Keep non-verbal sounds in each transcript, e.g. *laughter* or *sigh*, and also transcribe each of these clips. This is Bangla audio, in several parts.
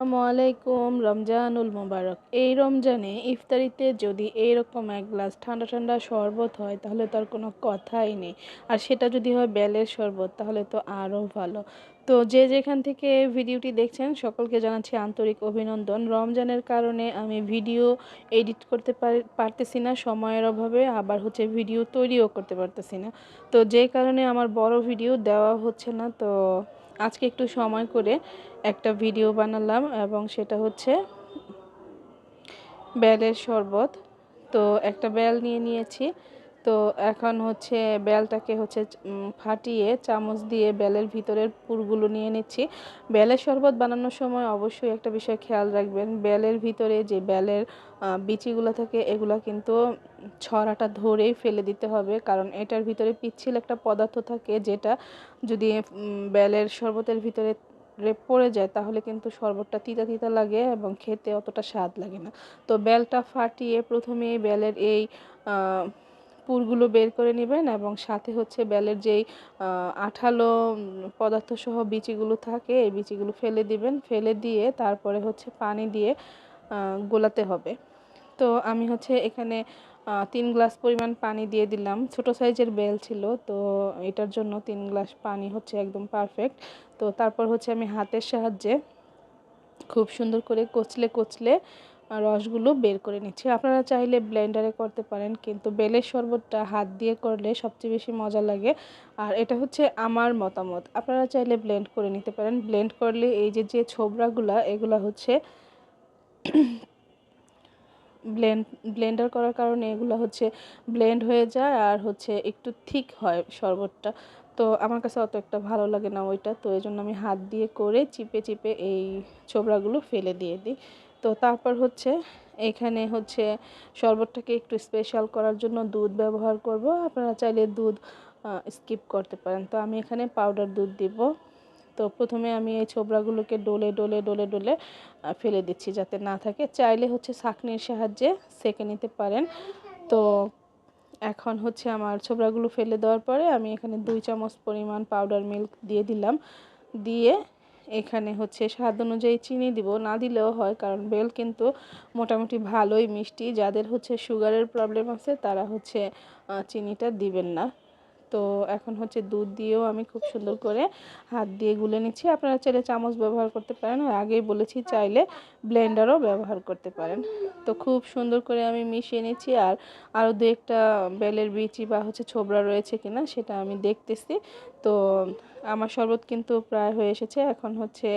আসসালামু আলাইকুম, রমজানুল মোবারক। এই রমজানে ইফতারিতে যদি এইরকম এক গ্লাস ঠান্ডা ঠান্ডা শরবত হয়, তাহলে তার কোনো কথাই নেই। আর সেটা যদি হয় বেলের শরবত, তাহলে তো আরও ভালো। তো যে যেখান থেকে ভিডিওটি দেখছেন, সকলকে জানাচ্ছি আন্তরিক অভিনন্দন। রমজানের কারণে আমি ভিডিও এডিট করতে পারতেছি না, সময়ের অভাবে। আবার হচ্ছে ভিডিও তৈরিও করতে পারতেছি না। তো যে কারণে আমার বড় ভিডিও দেওয়া হচ্ছে না, তো আজকে একটু সময় করে একটা ভিডিও বানালাম এবং সেটা হচ্ছে বেলের শরবত। তো একটা বেল নিয়ে নিয়েছি। তো এখন হচ্ছে বেলটাকে হচ্ছে ফাটিয়ে চামচ দিয়ে বেলের ভিতরের পুরগুলো নিয়ে নিচ্ছি। বেলের শরবত বানানোর সময় অবশ্যই একটা বিষয় খেয়াল রাখবেন, বেলের ভিতরে যে বেলের বিচিগুলো থাকে এগুলো কিন্তু ছড়াটা ধরেই ফেলে দিতে হবে। কারণ এটার ভিতরে পিচ্ছিল একটা পদার্থ থাকে যেটা যদি বেলের শরবতের ভিতরে রেপ পড়ে যায় তাহলে কিন্তু শরবতটা তিতা তিতা লাগে এবং খেতে অতটা স্বাদ লাগে না। তো বেলটা ফাটিয়ে প্রথমে বেলের এই পুরগুলো বের করে নেবেন এবং সাথে হচ্ছে বেলের যেই আঠালো পদার্থ সহ বিচিগুলো থাকে, এই বিচিগুলো ফেলে দিবেন। ফেলে দিয়ে তারপরে হচ্ছে পানি দিয়ে গোলাতে হবে। তো আমি হচ্ছে এখানে তিন গ্লাস পরিমাণ পানি দিয়ে দিলাম। ছোট সাইজের বেল ছিল, তো এটার জন্য তিন গ্লাস পানি হচ্ছে একদম পারফেক্ট তো তারপর হচ্ছে আমি হাতের সাহায্যে খুব সুন্দর করে কচলে কচলে রসগুলো বের করে নিচ্ছি। আপনারা চাইলে ব্লেন্ডারে করতে পারেন, কিন্তু বেলের শরবতটা হাত দিয়ে করলে সবচেয়ে বেশি মজা লাগে। আর এটা হচ্ছে আমার মতামত। আপনারা চাইলে ব্লেন্ড করে নিতে পারেন। ব্লেন্ড করলে এই যে যে ছোবরাগুলা এগুলা হচ্ছে *clears throat* ব্লেন্ড ব্লেন্ডার করার কারণে এগুলো হচ্ছে ব্লেন্ড হয়ে যায় আর হচ্ছে একটু ঠিক হয় শরবতটা। তো আমার কাছে অত একটা ভালো লাগে না ওইটা। তো এই জন্য আমি হাত দিয়ে করে চিপে চিপে এই ছোবড়াগুলো ফেলে দিয়ে দিই। তো তারপর হচ্ছে এখানে হচ্ছে শরবতটাকে একটু স্পেশাল করার জন্য দুধ ব্যবহার করব। আপনারা চাইলে দুধ স্কিপ করতে পারেন। তো আমি এখানে পাউডার দুধ দিব। তো প্রথমে আমি এই ছোবড়াগুলোকে ডোলে ডোলে ডোলে ডোলে ফেলে দিচ্ছি যাতে না থাকে। চাইলে হচ্ছে ছাঁকনির সাহায্যে সেকে নিতে পারেন। তো এখন হচ্ছে আমার ছোবড়াগুলো ফেলে দেওয়ার পরে আমি এখানে দুই চামচ পরিমাণ পাউডার মিল্ক দিয়ে দিলাম। দিয়ে এখানে হচ্ছে স্বাদ অনুযায়ী চিনি দিব, না দিলেও হয়, কারণ বেল কিন্তু মোটামুটি ভালোই মিষ্টি। যাদের হচ্ছে সুগারের প্রবলেম আছে, তারা হচ্ছে চিনিটা দিবেন না। তো এখন হচ্ছে দুধ দিয়েও আমি খুব সুন্দর করে হাত দিয়ে গুলে নিচ্ছি। আপনারা চাইলে চামচ ব্যবহার করতে পারেন আর আগেই বলেছি চাইলে ব্লেন্ডারও ব্যবহার করতে পারেন। তো খুব সুন্দর করে আমি মিশিয়ে নিচ্ছি আর আরও দু একটা বেলের বিচি বা হচ্ছে ছোবড়া রয়েছে কিনা সেটা আমি দেখতেছি। তো আমার শরবত কিন্তু প্রায় হয়ে এসেছে। এখন হচ্ছে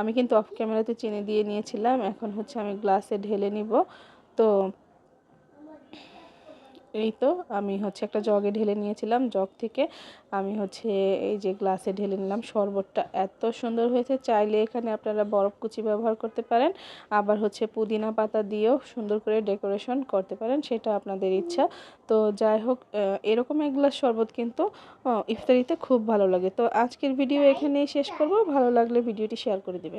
আমি কিন্তু অফ ক্যামেরাতে চিনি দিয়ে নিয়েছিলাম। এখন হচ্ছে আমি গ্লাসে ঢেলে নিব। তো এই তো আমি হচ্ছে একটা জগে ঢেলে নিয়েছিলাম জগ থেকে আমি হচ্ছে এই যে গ্লাসে ঢেলে নিলাম শরবতটা। এত সুন্দর হয়েছে চাইলে এখানে আপনারা বরফ কুচি ব্যবহার করতে পারেন আবার হচ্ছে পুদিনা পাতা দিয়েও সুন্দর করে ডেকোরেশন করতে পারেন সেটা আপনাদের ইচ্ছা। তো যাই হোক এরকম এক গ্লাস শরবত কিন্তু ইফতারিতে খুব ভালো লাগে। তো আজকের ভিডিও এখানেই শেষ করব ভালো লাগলে ভিডিওটি শেয়ার করে দেবে